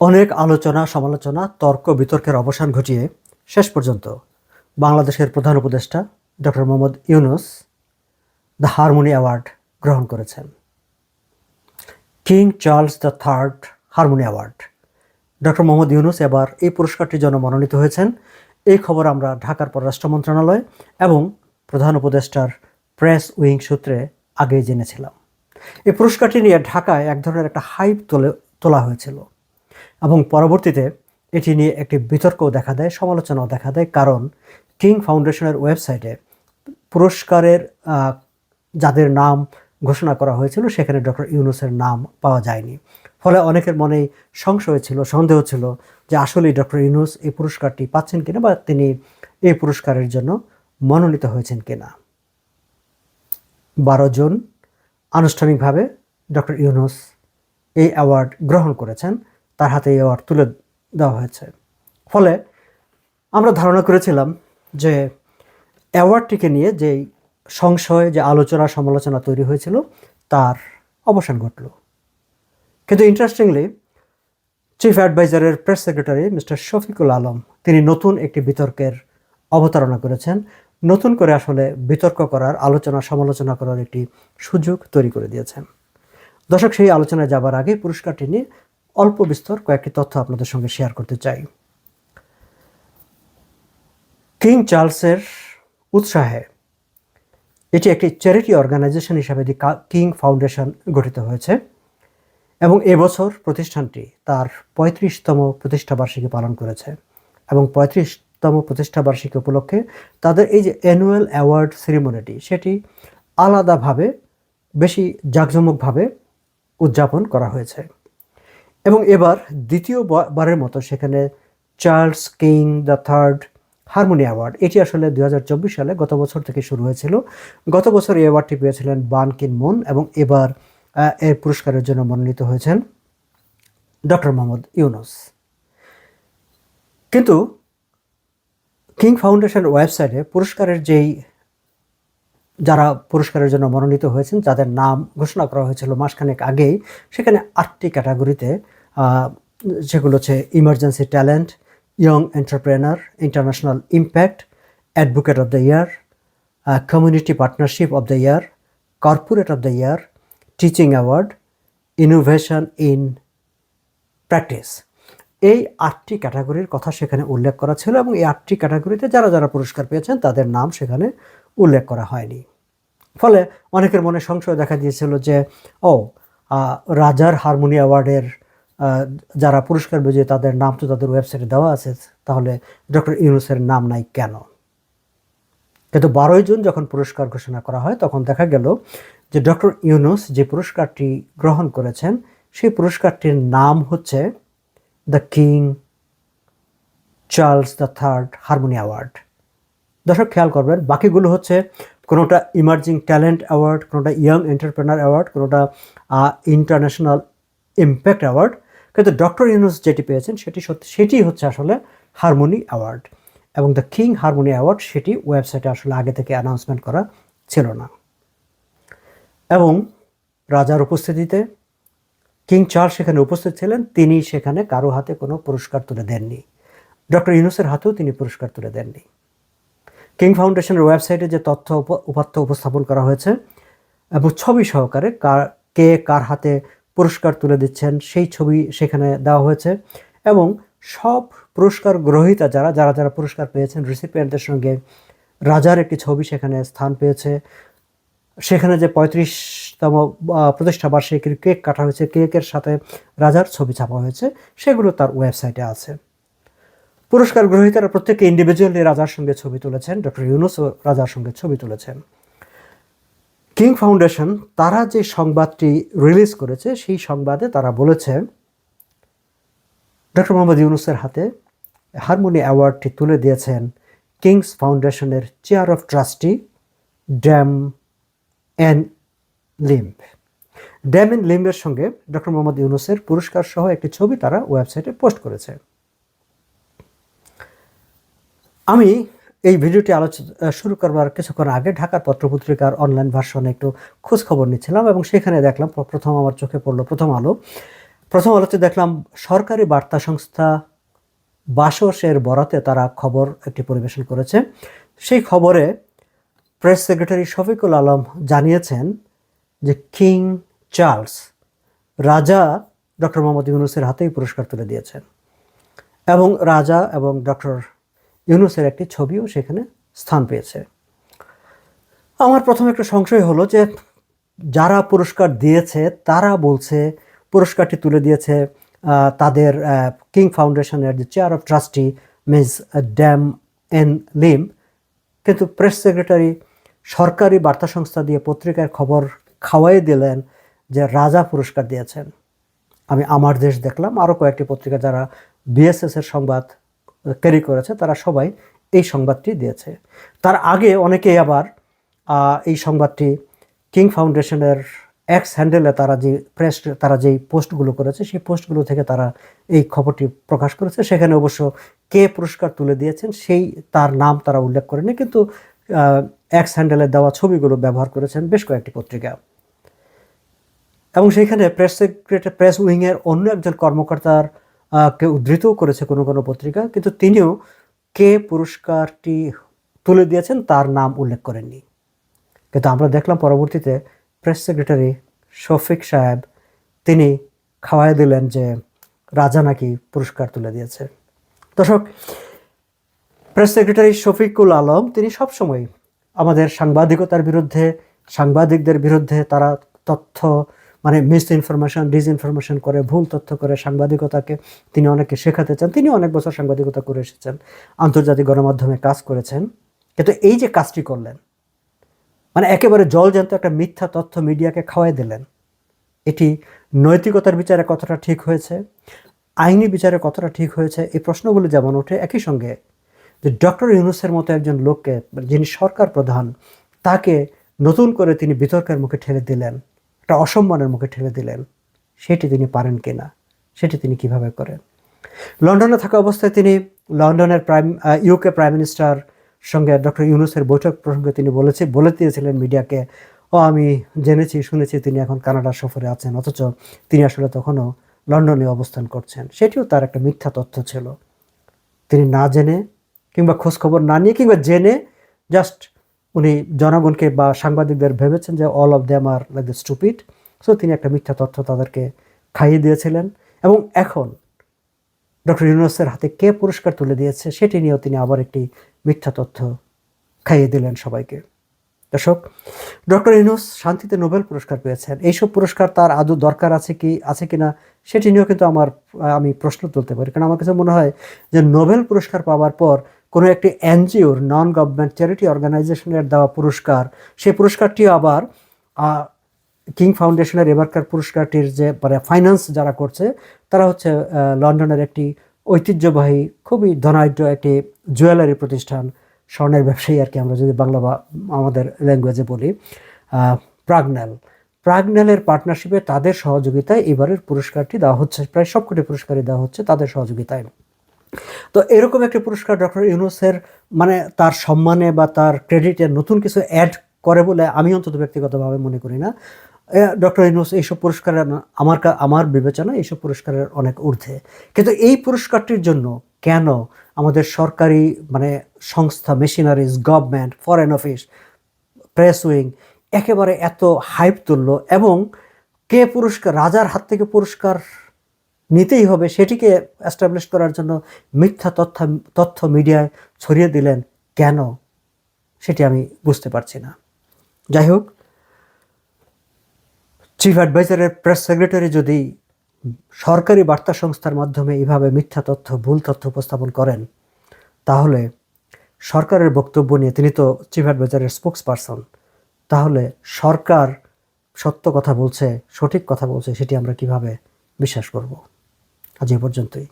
অনেক আলোচনা, সমালোচনা, তর্ক, বিতর্কের অবসান ঘটিয়ে শেষ পর্যন্ত বাংলাদেশের প্রধান উপদেষ্টা doctor Mohammad Yunus the harmony award গ্রহণ করেছেন। King Charles the third harmony award. Doctor Mohammad Yunus এবার এই পুরস্কারটির জন্য মনোনীত হয়েছেন। এই খবর আমরা ঢাকার পররাষ্ট্র মন্ত্রণালয় এবং প্রধান উপদেষ্টার প্রেস উইং সূত্রে আগেই জেনেছিলাম। এই পুরস্কারটি নিয়ে ঢাকায় এক ধরনের একটা হাইপ তোলে, তোলা হয়েছিল। এবং পরবর্তীতে এটি নিয়ে একটি বিতর্কও দেখা দেয়, সমালোচনাও দেখা দেয়। কারণ কিং ফাউন্ডেশনের ওয়েবসাইটে পুরস্কারের যাদের নাম ঘোষণা করা হয়েছিল, সেখানে ডক্টর ইউনুসের নাম পাওয়া যায়নি। ফলে অনেকের মনেই সংশয় ছিল, সন্দেহ ছিল যে আসলেই ডক্টর ইউনুস এই পুরস্কারটি পাচ্ছেন কিনা বা তিনি এই পুরস্কারের জন্য মনোনীত হয়েছেন কিনা। বারো জন, আনুষ্ঠানিকভাবে ডক্টর ইউনুস এই অ্যাওয়ার্ড গ্রহণ করেছেন। তার হাতে এই অ্যাওয়ার্ড তুলে দেওয়া হয়েছে। ফলে আমরা ধারণা করেছিলাম যে অ্যাওয়ার্ডটিকে নিয়ে যে সংশয়, যে আলোচনা, সমালোচনা তৈরি হয়েছিল, তার অবসান ঘটল। কিন্তু interestingly chief অ্যাডভাইজারের press secretary mister Shafiqul Alam, তিনি নতুন একটি বিতর্কের অবতারণা করেছেন। নতুন করে আসলে বিতর্ক করার, আলোচনা, সমালোচনা করার একটি সুযোগ তৈরি করে দিয়েছেন। দর্শক, সেই আলোচনায় যাবার আগে পুরস্কারটি নিয়ে অল্প বিস্তর কয়েকটি তথ্য আপনাদের সঙ্গে শেয়ার করতে চাই। কিং চার্লসের উৎসাহে এটি একটি চ্যারিটি অর্গানাইজেশন হিসাবে দি কা- ফাউন্ডেশন গঠিত হয়েছে এবং এবছর প্রতিষ্ঠানটি তার পঁয়ত্রিশতম প্রতিষ্ঠাবার্ষিকী পালন করেছে এবং পঁয়ত্রিশতম প্রতিষ্ঠাবার্ষিকী উপলক্ষে তাদের এই যে অ্যানুয়াল অ্যাওয়ার্ড সেরিমনিটি সেটি আলাদাভাবে, বেশি জাঁকজমকভাবে উদযাপন করা হয়েছে। এবং এবার দ্বিতীয় বা- বারের মতো সেখানে Charles King the third harmony award. এটি আসলে দু হাজার চব্বিশ সালে গত বছর থেকে শুরু হয়েছিল। গত বছর এই অ্যাওয়ার্ডটি পেয়েছিলেন বান কিন মুন এবং এবার এর পুরস্কারের জন্য মনোনীত হয়েছেন ডক্টর মোহাম্মদ ইউনুস। কিন্তু কিং ফাউন্ডেশন ওয়েবসাইটে পুরস্কারের যেই, যারা পুরস্কারের জন্য মনোনীত হয়েছেন, যাদের নাম ঘোষণা করা হয়েছিল মাসখানেক আগেই, সেখানে আটটি ক্যাটাগরিতে যেগুলো হচ্ছে emergency talent young entrepreneur international impact advocate of the year community partnership of the year corporate of the year teaching award innovation in practice এই আটটি ক্যাটাগরির কথা সেখানে উল্লেখ করা ছিল এবং এই আটটি ক্যাটাগরিতে যারা যারা পুরস্কার পেয়েছেন, তাদের নাম সেখানে উল্লেখ করা হয়নি। ফলে অনেকের মনে সংশয় দেখা দিয়েছিল যে, ও রাজার হারমোনি অ্যাওয়ার্ডের যারা পুরস্কার বিজয়ী তাদের নাম তো তাদের ওয়েবসাইটে দেওয়া আছে, তাহলে ডক্টর ইউনুসের নাম নাই কেন? কিন্তু বারোই জুন যখন পুরস্কার ঘোষণা করা হয়, তখন দেখা গেল যে ডক্টর ইউনুস যে পুরস্কারটি গ্রহণ করেছেন, সেই পুরস্কারটির নাম হচ্ছে the King Charles the third harmony award দর্শক, খেয়াল করবেন, বাকিগুলো হচ্ছে কোনোটা ইমার্জিং ট্যালেন্ট অ্যাওয়ার্ড কোনোটা ইয়াং এন্টারপ্রেনার অ্যাওয়ার্ড কোনোটা ইন্টারন্যাশনাল ইম্প্যাক্ট অ্যাওয়ার্ড কিন্তু ডক্টর ইউনুস যেটি পেয়েছেন সেটি সত্যি সেটি হচ্ছে আসলে হারমোনি অ্যাওয়ার্ড। এবং দ্য কিং হারমোনি অ্যাওয়ার্ড সেটি ওয়েবসাইটে আসলে আগে থেকে অ্যানাউন্সমেন্ট করা ছিল না। এবং রাজার উপস্থিতিতে কিং চার্লস সেখানে উপস্থিত ছিলেন, তিনি সেখানে কারও হাতে কোনো পুরস্কার তুলে দেননি। ডক্টর ইউনুসের হাতেও তিনি পুরস্কার তুলে দেননি। কিং ফাউন্ডেশনের ওয়েবসাইটে যে তথ্য উপ- উপাত্ত উপস্থাপন করা হয়েছে, এবং ছবি সহকারে কার কে কার হাতে পুরস্কার তুলে দিচ্ছেন, সেই ছবি সেখানে দেওয়া হয়েছে। এবং সব পুরস্কার গ্রহীতা যারা যারা যারা পুরস্কার পেয়েছেন, রিসিপিয়েন্টদের সঙ্গে রাজার একটি ছবি সেখানে স্থান পেয়েছে। সেখানে যে পঁয়ত্রিশতম প্রতিষ্ঠা বার্ষিকীর কেক কাটা হয়েছে, কেকের সাথে রাজার ছবি ছাপা হয়েছে, সেগুলো তার ওয়েবসাইটে আছে। পুরস্কার গ্রহীতারা প্রত্যেকে ইন্ডিভিজুয়ালি রাজার সঙ্গে ছবি তুলেছেন, ডক্টর ইউনুসও রাজার সঙ্গে ছবি তুলেছেন। কিং ফাউন্ডেশন তারা যে সংবাদটি রিলিজ করেছে, সেই সংবাদে তারা বলেছে, ডক্টর মোহাম্মদ ইউনুসের হাতে হারমোনি অ্যাওয়ার্ডটি তুলে দিয়েছেন কিংস ফাউন্ডেশনের chair of trustee dame Ann Limb. Dame and লিম্বের সঙ্গে ডক্টর মোহাম্মদ ইউনুসের পুরস্কার সহ একটি ছবি তারা ওয়েবসাইটে পোস্ট করেছে। আমি এই ভিডিওটি আলোচনা শুরু করবার কিছুক্ষণ আগে ঢাকার পত্রপত্রিকার অনলাইন ভার্সনে একটু খোঁজ খবর নিচ্ছিলাম এবং সেখানে দেখলাম প্রথম আমার চোখে পড়ল প্রথম আলো। প্রথম আলোতে দেখলাম সরকারি বার্তা সংস্থা বাসসের বরাতে তারা খবর একটি পরিবেশন করেছে। সেই খবরে প্রেস সেক্রেটারি শফিকুল আলম জানিয়েছেন যে কিং চার্লস রাজা ডক্টর মোহাম্মদ ইউনুসের হাতেই পুরস্কার তুলে দিয়েছেন এবং রাজা এবং ডক্টর ইউনুসের একটি ছবিও সেখানে স্থান পেয়েছে। আমার প্রথম একটা সংশয় হলো যে যারা পুরস্কার দিয়েছে, তারা বলছে পুরস্কারটি তুলে দিয়েছে তাদের কিং ফাউন্ডেশনের যে chair of trustee miss dame Ann Limb কিন্তু প্রেস সেক্রেটারি সরকারি বার্তা সংস্থা দিয়ে পত্রিকার খবর খাওয়াই দিলেন যে রাজা পুরস্কার দিয়েছেন। আমি আমার দেশ দেখলাম আরও কয়েকটি পত্রিকা, যারা বিএসএসের সংবাদ ক্যারি করেছে, তারা সবাই এই সংবাদটি দিয়েছে। তার আগে অনেকেই আবার এই সংবাদটি কিং ফাউন্ডেশনের এক্স হ্যান্ডেলে তারা যে প্রেস, তারা যেই পোস্টগুলো করেছে, সেই পোস্টগুলো থেকে তারা এই খবরটি প্রকাশ করেছে। সেখানে অবশ্য কে পুরস্কার তুলে দিয়েছেন সেই তার নাম তারা উল্লেখ করেনি, কিন্তু এক্স হ্যান্ডেলে দেওয়া ছবিগুলো ব্যবহার করেছেন বেশ কয়েকটি পত্রিকা। এবং সেইখানে প্রেস সেক্রেটারি, প্রেস উইংয়ের অন্য একজন কর্মকর্তার কে উদ্ধৃতও করেছে কোনো কোনো পত্রিকা, কিন্তু তিনিও কে পুরস্কারটি তুলে দিয়েছেন তার নাম উল্লেখ করেননি। কিন্তু আমরা দেখলাম পরবর্তীতে প্রেস সেক্রেটারি শফিক সাহেব তিনি খাওয়াই দিলেন যে রাজা নাকি পুরস্কার তুলে দিয়েছে। দর্শক, প্রেস সেক্রেটারি শফিকুল আলম তিনি সবসময় আমাদের সাংবাদিকতার বিরুদ্ধে, সাংবাদিকদের বিরুদ্ধে তারা তথ্য মানে মিস ইনফরমেশন ডিসইনফরমেশন করে, ভুল তথ্য করে সাংবাদিকতাকে তিনি অনেকে শেখাতে চান। তিনি অনেক বছর সাংবাদিকতা করে এসেছেন, আন্তর্জাতিক গণমাধ্যমে কাজ করেছেন। কিন্তু এই যে কাজটি করলেন মানে একেবারে জলজান্ত একটা মিথ্যা তথ্য মিডিয়াকে খাওয়াই দিলেন, এটি নৈতিকতার বিচারে কতটা ঠিক হয়েছে, আইনি বিচারে কতটা ঠিক হয়েছে, এই প্রশ্নগুলো যেমন ওঠে, একই সঙ্গে যে ডক্টর ইউনুসের মতো একজন লোককে, যিনি সরকার প্রধান, তাকে নতুন করে তিনি বিতর্কের মুখে ঠেলে দিলেন। একটা অসম্মানের মুখে ঠেলে দিলেন, সেটি তিনি পারেন কি না, সেটি তিনি কীভাবে করেন? লন্ডনে থাকা অবস্থায় তিনি লন্ডনের প্রাইম ইউকে প্রাইম মিনিস্টার সঙ্গে ডক্টর ইউনুসের বৈঠক প্রসঙ্গে তিনি বলেছে, বলে দিয়েছিলেন মিডিয়াকে, ও, আমি জেনেছি, শুনেছি তিনি এখন কানাডা সফরে আছেন, অথচ তিনি আসলে তখনও লন্ডনে অবস্থান করছেন। সেটিও তার একটা মিথ্যা তথ্য ছিল। তিনি না জেনে কিংবা খোঁজখবর না নিয়ে কিংবা জেনে জাস্ট উনি জনগণকে বা সাংবাদিকদের ভেবেছেন যে all of them are like the stupid so তিনি একটা মিথ্যা তথ্য তাদেরকে খাইয়ে দিয়েছিলেন। এবং এখন ডক্টর ইউনুসের হাতে কে পুরস্কার তুলে দিয়েছে সেটি নিয়েও তিনি আবার একটি মিথ্যা তথ্য খাইয়ে দিলেন সবাইকে। দর্শক, ডক্টর ইউনুস শান্তিতে নোবেল পুরস্কার পেয়েছেন। এইসব পুরস্কার তার আদৌ দরকার আছে কি আছে কি না সেটি নিয়েও কিন্তু আমার, আমি প্রশ্ন তুলতে পারি। কারণ আমার কাছে মনে হয় যে নোবেল পুরস্কার পাওয়ার পর কোনো একটি এনজিওর নন গভর্নমেন্ট চ্যারিটি অর্গানাইজেশনের দেওয়া পুরস্কার সেই পুরস্কারটিও আবার কিং ফাউন্ডেশনের এবারকার পুরস্কারটির যে মানে ফাইন্যান্স যারা করছে তারা হচ্ছে লন্ডনের একটি ঐতিহ্যবাহী খুবই ধনাঢ্য একটি জুয়েলারি প্রতিষ্ঠান স্বর্ণের ব্যবসায়ী আর কি আমরা যদি বাংলা বা আমাদের ল্যাঙ্গুয়েজে বলি আহ, প্রাগন্যাল প্রাগন্যালের পার্টনারশিপে তাদের সহযোগিতায় এবারের পুরস্কারটি দেওয়া হচ্ছে প্রায় সবকটি পুরস্কারই দেওয়া হচ্ছে তাদের সহযোগিতায়। তো এরকম একটা পুরস্কার ডক্টর ইউনুসের মানে তার সম্মানে বা তার ক্রেডিটে নতুন কিছু অ্যাড করে বলে আমি অন্তত ব্যক্তিগতভাবে মনে করি না। ডক্টর ইউনুস, এইসব পুরস্কারের আমার আমার বিবেচনা এইসব পুরস্কারের অনেক ঊর্ধ্বে। কিন্তু এই পুরস্কারটির জন্য কেন আমাদের সরকারি মানে সংস্থা machineries government foreign office press wing একেবারে এত হাইপ তুললো এবং কে পুরস্কার, রাজার হাত থেকে পুরস্কার নিতেই হবে। সেটিকে অ্যাস্টাবলিশ করার জন্য মিথ্যা তথ্য তথ্য মিডিয়ায় ছড়িয়ে দিলেন কেন? সেটি আমি বুঝতে পারছি না। যাই হোক চিফ অ্যাডভাইজারের প্রেস সেক্রেটারি যদি সরকারি বার্তা সংস্থার মাধ্যমে এইভাবে মিথ্যা তথ্য, ভুল তথ্য উপস্থাপন করেন, তাহলে সরকারের বক্তব্য নিয়ে তিনি তো চিফ অ্যাডভাইজারের স্পোক্স পারসন তাহলে সরকার সত্য কথা বলছে, সঠিক কথা বলছে, সেটি আমরা কীভাবে বিশ্বাস করব? আজ এ পর্যন্তই।